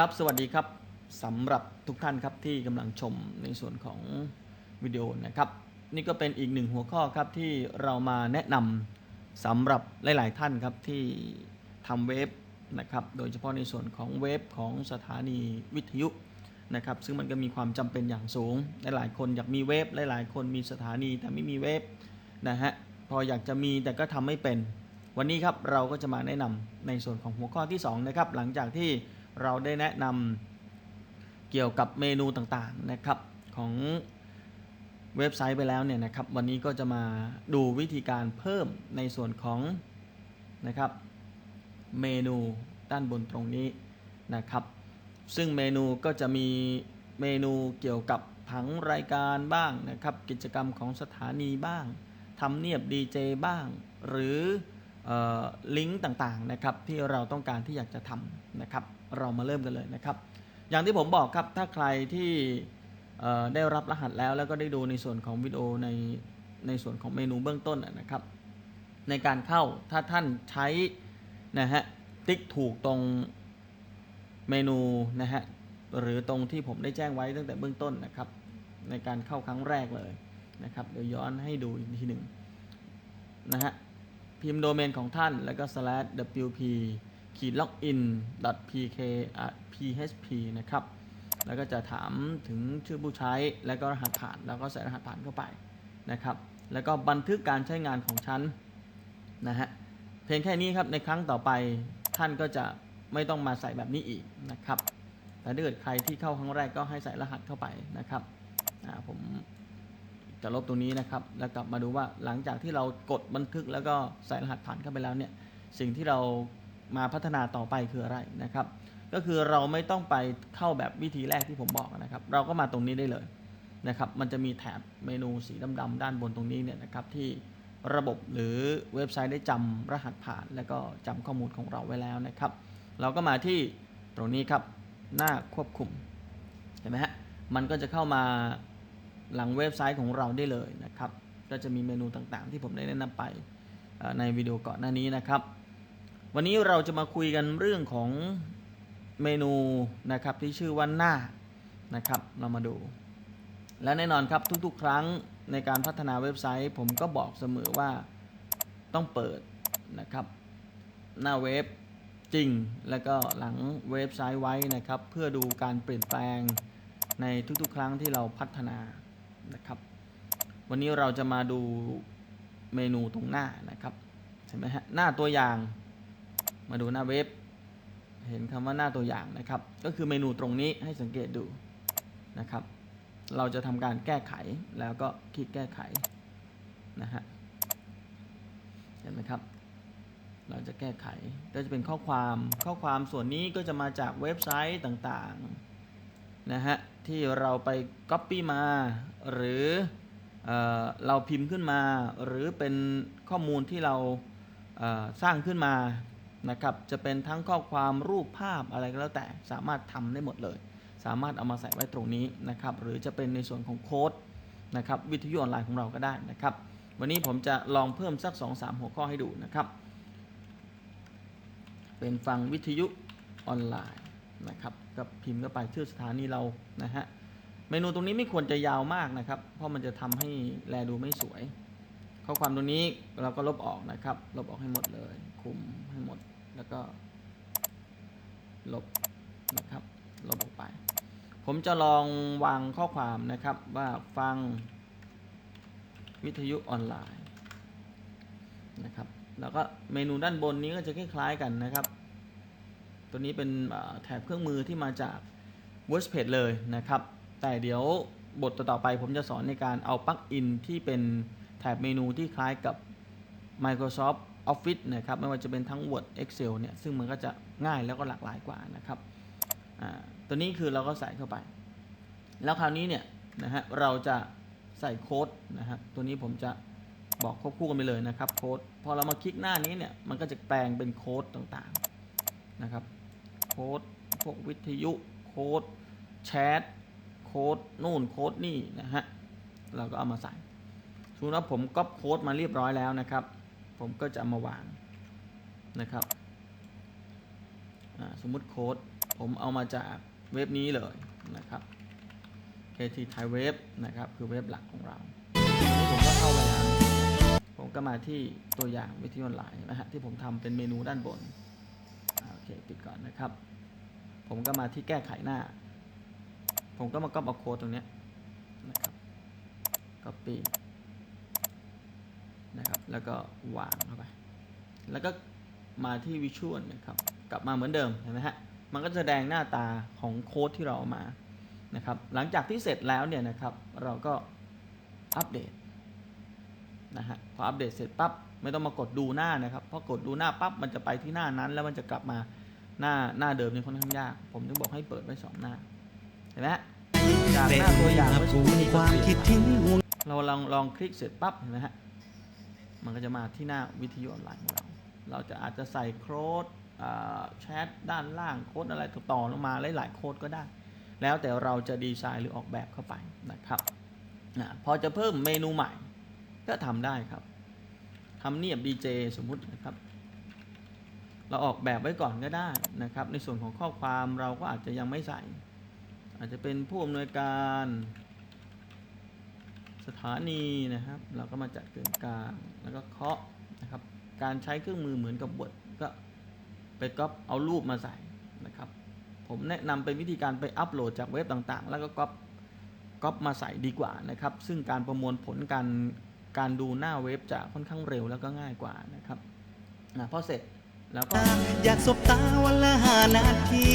ครับสวัสดีครับสำหรับทุกท่านครับที่กำลังชมในส่วนของวิดีโอนะครับ นี่ก็เป็นอีกหนึ่งหัวข้อครับที่เรามาแนะนำสำหรับหลาย ๆ ท่านครับที่ทำเว็บนะครับโดยเฉพาะในส่วนของเว็บของสถานีวิทยุนะครับซึ่งมันก็มีความจำเป็นอย่างสูง หลาย ๆ คนอยากมีเว็บหลาย ๆ คนมีสถานีแต่ไม่มีเว็บนะฮะพออยากจะมีแต่ก็ทำไม่เป็น วันนี้ครับเราก็จะมาแนะนำในส่วนของหัวข้อที่ 2 นะครับหลังจากที่ เราได้แนะนำเกี่ยวกับเมนูต่างๆนะครับของเว็บไซต์ไปแล้วเนี่ยนะครับวันนี้ก็จะมาดูวิธีการเพิ่มในส่วนของนะครับเมนูด้านบนตรงนี้นะครับ ซึ่งเมนูก็จะมีเมนูเกี่ยวกับผังรายการบ้างนะครับ กิจกรรมของสถานีบ้างทำเนียบดีเจบ้าง หรือออลิงก์ต่างๆนะครับที่เราต้องการที่อยากจะทำนะครับ เรามาเริ่มกันเลยนะครับ อย่างที่ผมบอกครับถ้าใครที่ได้รับรหัสแล้วแล้วก็ได้ดูในส่วนของวิดีโอในในส่วนของเมนูเบื้องต้นนะนะครับ ในการเข้าถ้าท่านใช้นะฮะติ๊กถูกตรงเมนูนะฮะหรือตรงที่ผมได้แจ้งไว้ตั้งแต่เบื้องต้นนะครับ ในการเข้าครั้งแรกเลยนะครับ เดี๋ยวย้อนให้ดูอีกทีหนึ่งนะฮะพิมพ์โดเมนของท่านแล้วก็ slash wp ขีด login pk php นะครับ แล้วก็จะถามถึงชื่อผู้ใช้ แล้วก็รหัสผ่าน แล้วก็ใส่รหัสผ่านเข้าไปนะครับ แล้วก็บันทึกการใช้งานของฉันนะฮะ เพียงแค่นี้ครับ ในครั้งต่อไปท่านก็จะไม่ต้องมาใส่แบบนี้อีกนะครับ แต่ถ้าเกิดใครที่เข้าครั้งแรกก็ให้ใส่รหัสเข้าไปนะครับอ่าผมจะลบตรงนี้นะครับ แล้วกลับมาดูว่าหลังจากที่เรากดบันทึกแล้วก็ใส่รหัสผ่านเข้าไปแล้วเนี่ย สิ่งที่เรา มาพัฒนาต่อไปคืออะไรนะครับ ก็คือเราไม่ต้องไปเข้าแบบวิธีแรกที่ผมบอกนะครับ เราก็มาตรงนี้ได้เลยนะครับ มันจะมีแถบเมนูสีดำๆด้านบนตรงนี้เนี่ยนะครับที่ระบบหรือเว็บไซต์ได้จำรหัสผ่าน แล้วก็จำข้อมูลของเราไว้แล้วนะครับ เราก็มาที่ตรงนี้ครับหน้าควบคุมเห็นไหมฮะมันก็จะเข้ามาหลังเว็บไซต์ของเราได้เลยนะครับ ก็จะมีเมนูต่างๆ ที่ผมได้แนะนำไปในวิดีโอก่อนหน้านี้นะครับ วันนี้เราจะมาคุยกันเรื่องของเมนูนะครับที่ชื่อว่าหน้านะครับ เรามาดู และแน่นอนครับทุกๆ ครั้งในการพัฒนาเว็บไซต์ ผมก็บอกเสมอว่าต้องเปิดนะครับ หน้าเว็บจริง แล้วก็หลังเว็บไซต์ไว้นะครับ เพื่อดูการเปลี่ยนแปลงในทุกๆ ครั้งที่เราพัฒนานะครับ วันนี้เราจะมาดูเมนูตรงหน้านะครับเห็นไหมฮะหน้าตัวอย่าง มาดูหน้าเว็บ เห็นคำว่าหน้าตัวอย่างนะครับ ก็คือเมนูตรงนี้ให้สังเกตดูนะครับ เราจะทำการแก้ไขแล้วก็คลิกแก้ไขนะฮะเห็นไหมครับ เราจะแก้ไขก็จะเป็นข้อความข้อความส่วนนี้ก็จะมาจากเว็บไซต์ต่างๆนะฮะที่เราไป Copy มา หรือเออเราพิมพ์ขึ้นมา หรือเป็นข้อมูลที่เราเสร้างขึ้นมา นะครับ จะเป็นทั้งข้อความรูปภาพอะไรก็แล้วแต่สามารถทำได้หมดเลย สามารถเอามาใส่ไว้ตรงนี้นะครับ หรือจะเป็นในส่วนของโค้ดนะครับวิทยุออนไลน์ของเราก็ได้นะครับ วันนี้ผมจะลองเพิ่มสัก 2-3 หัวข้อให้ดูนะครับ เป็นฟังวิทยุออนไลน์นะครับก็พิมพ์เข้าไปชื่อสถานีเรานะฮะเมนูตรงนี้ไม่ควรจะยาวมากนะครับ เพราะมันจะทำให้แลดูไม่สวย ข้อความตรงนี้เราก็ลบออกนะครับ ลบออกให้หมดเลย คุมให้หมด แล้วก็ลบนะครับ ลบออกไป ผมจะลองวางข้อความนะครับว่าฟังวิทยุออนไลน์นะครับ แล้วก็เมนูด้านบนนี้ก็จะคล้ายๆกันนะครับ ตัวนี้เป็นแถบเครื่องมือที่มาจาก WordPress เลยนะครับ แต่เดี๋ยวบทต่อๆไปผมจะสอนในการเอาปลั๊กอินที่เป็นแถบเมนูที่คล้ายกับ Microsoft Office นะครับไม่ว่าจะเป็นทั้ง Word Excel เนี่ยซึ่งมันก็จะง่ายแล้วก็หลากหลายกว่านะครับตัวนี้คือเราก็ใส่เข้าไป แล้วคราวนี้เนี่ยนะฮะเราจะใส่โค้ดนะฮะตัวนี้ผมจะบอกควบคู่กันไปเลยนะครับโค้ดพอเรามาคลิกหน้านี้เนี่ยมันก็จะแปลงเป็นโค้ดต่างๆนะครับโค้ดพวกวิทยุโค้ดแชทโค้ดนู่นโค้ดนี่นะฮะเราก็เอามาใส่สมมติว่าผมก๊อปโค้ดมาเรียบร้อยแล้วนะครับ ผมก็จะามาวางนะครับ สมมุติโค้ดผมเอามาจากเว็บนี้เลยนะครับ KT Thai Web นะครับ คือเว็บหลักของเราอันนี้ผมก็เข้าไปแล้วผมก็มาที่ตัวอย่างวิทยุออนไลน์นะฮะที่ผมทำเป็นเมนูด้านบนโอเคปิดก่อนนะครับ ผมก็มาที่แก้ไขหน้า ผมก็มาก๊อปเอาโค้ดตรงนี้นะครับ copy นะครับ แล้วก็วางเข้าไป แล้วก็มาที่วิชวลนะครับ กลับมาเหมือนเดิมเห็นไหมฮะ มันก็จะแสดงหน้าตาของโค้ดที่เราเอามา นะครับ หลังจากที่เสร็จแล้วเนี่ยนะครับ เราก็อัปเดตนะฮะ พออัปเดตเสร็จปั๊บ ไม่ต้องมากดดูหน้านะครับเพราะกดดูหน้าปั๊บ มันจะไปที่หน้านั้น แล้วมันจะกลับมาหน้าหน้าเดิมนี่ค่อนข้างยาก ผมถึงบอกให้เปิดไว้สองหน้า เห็นไหมฮะจากหน้าตัวอย่างเมื่อสักครู่นี้เปลี่คิยดนถึงมาห่วงเราลองลองคลิกเสร็จปั๊บเห็นไหมฮะ มันก็จะมาที่หน้าวิทยุออนไลน์ของเรา เราจะอาจจะใส่โค้ดแชทด้านล่างโค้ดอะไรต่อๆลงมาหลายๆโค้ดก็ได้ แล้วแต่เราจะดีไซน์หรือออกแบบเข้าไปนะครับนะพอจะเพิ่มเมนูใหม่ก็ทำได้ครับทำเนียบดีเจสมมุตินะครับ เราออกแบบไว้ก่อนก็ได้นะครับ ในส่วนของข้อความเราก็อาจจะยังไม่ใส่ อาจจะเป็นผู้อำนวยการ สถานีนะครับ เราก็มาจัดเกึ่งกลางแล้วก็เคาะนะครับ การใช้เครื่องมือเหมือนกับบทก็ไปก๊อปเอารูปมาใส่นะครับ ผมแนะนำเป็นวิธีการไปอัปโหลดจากเว็บต่างๆ แล้วก็ก๊อปก๊อปมาใส่ดีกว่านะครับ ซึ่งการประมวลผลการการดูหน้าเว็บจะค่อนข้างเร็วแล้วก็ง่ายกว่านะครับนะพอเสร็จ แล้วก็อยากสบตาวันละห้านาที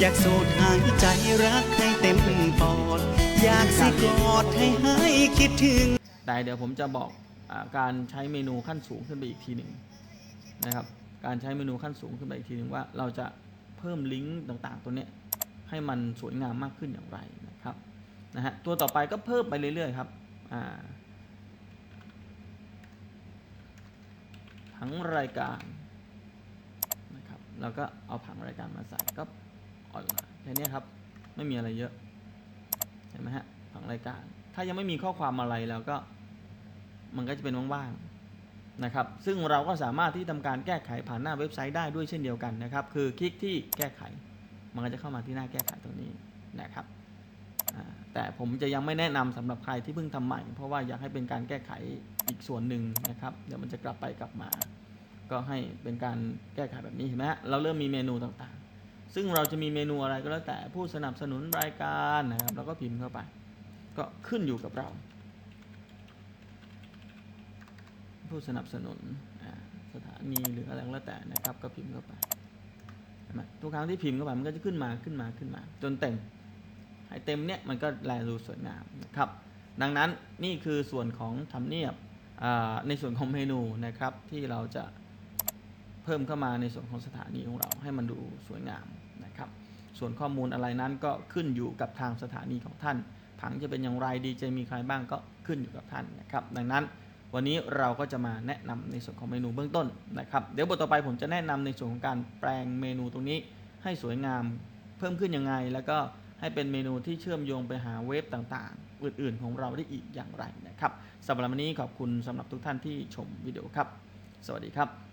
อยากสูดหายใจรักให้เต็มปอด อยากสิกอดให้ให้คิดถึง แต่เดี๋ยวผมจะบอกอาการใช้เมนูขั้นสูงขึ้นไปอีกทีหนึ่งนะครับ การใช้เมนูขั้นสูงขึ้นไปอีกทีหนึ่งว่า เราจะเพิ่มลิงก์ต่างๆ ตัวเนี้ยให้มันสวยงามมากขึ้นอย่างไรนะครับนะฮะตัวต่อไปก็เพิ่มไปเรื่อยๆครับอ่าผังรายการนะครับ แล้วก็เอาผังรายการมาใส่ก็ออนไลน์แค่นี้ครับ ไม่มีอะไรเยอะเห็นไหมฮะผังรายการ ถ้ายังไม่มีข้อความอะไรแล้วก็ มันก็จะเป็นว่างๆนะครับ ซึ่งเราก็สามารถที่ทำการแก้ไขผ่านหน้าเว็บไซต์ได้ด้วยเช่นเดียวกันนะครับ คือคลิกที่แก้ไข มันก็จะเข้ามาที่หน้าแก้ไขตรงนี้นะครับแต่ผมจะยังไม่แนะนำสำหรับใครที่เพิ่งทำใหม่ เพราะว่าอยากให้เป็นการแก้ไขอีกส่วนหนึ่งนะครับ เดี๋ยวมันจะกลับไปกลับมา ก็ให้เป็นการแก้ไขแบบนี้เห็นไหมฮะเราเริ่มมีเมนูต่างๆ ซึ่งเราจะมีเมนูอะไรก็แล้วแต่ผู้สนับสนุนรายการนะครับเราก็พิมพ์เข้าไป ก็ขึ้นอยู่กับเรา ผู้สนับสนุนสถานีหรืออะไรก็แล้วแต่นะครับ ก็พิมพ์เข้าไปทุกครั้งที่พิมพ์เข้าไปมันก็จะขึ้นมาขึ้นมาขึ้นมา จนเต็มให้เต็มเนี่ยมันก็แลดูสวยงามนะครับ ดังนั้นนี่คือส่วนของทำเนียบในส่วนของเมนูนะครับที่เราจะ เพิ่มเข้ามาในส่วนของสถานีของเราให้มันดูสวยงามนะครับ ส่วนข้อมูลอะไรนั้นก็ขึ้นอยู่กับทางสถานีของท่าน ผังจะเป็นอย่างไรดีเจมีใครบ้างก็ขึ้นอยู่กับท่านนะครับ ดังนั้นวันนี้เราก็จะมาแนะนำในส่วนของเมนูเบื้องต้นนะครับ เดี๋ยวบทต่อไปผมจะแนะนำในส่วนของการแปลงเมนูตรงนี้ให้สวยงามเพิ่มขึ้นยังไง แล้วก็ให้เป็นเมนูที่เชื่อมโยงไปหาเว็บต่างๆ อื่นๆ ของเราได้อีกอย่างไรนะครับสำหรับวันนี้ขอบคุณสำหรับทุกท่านที่ชมวิดีโอครับ สวัสดีครับ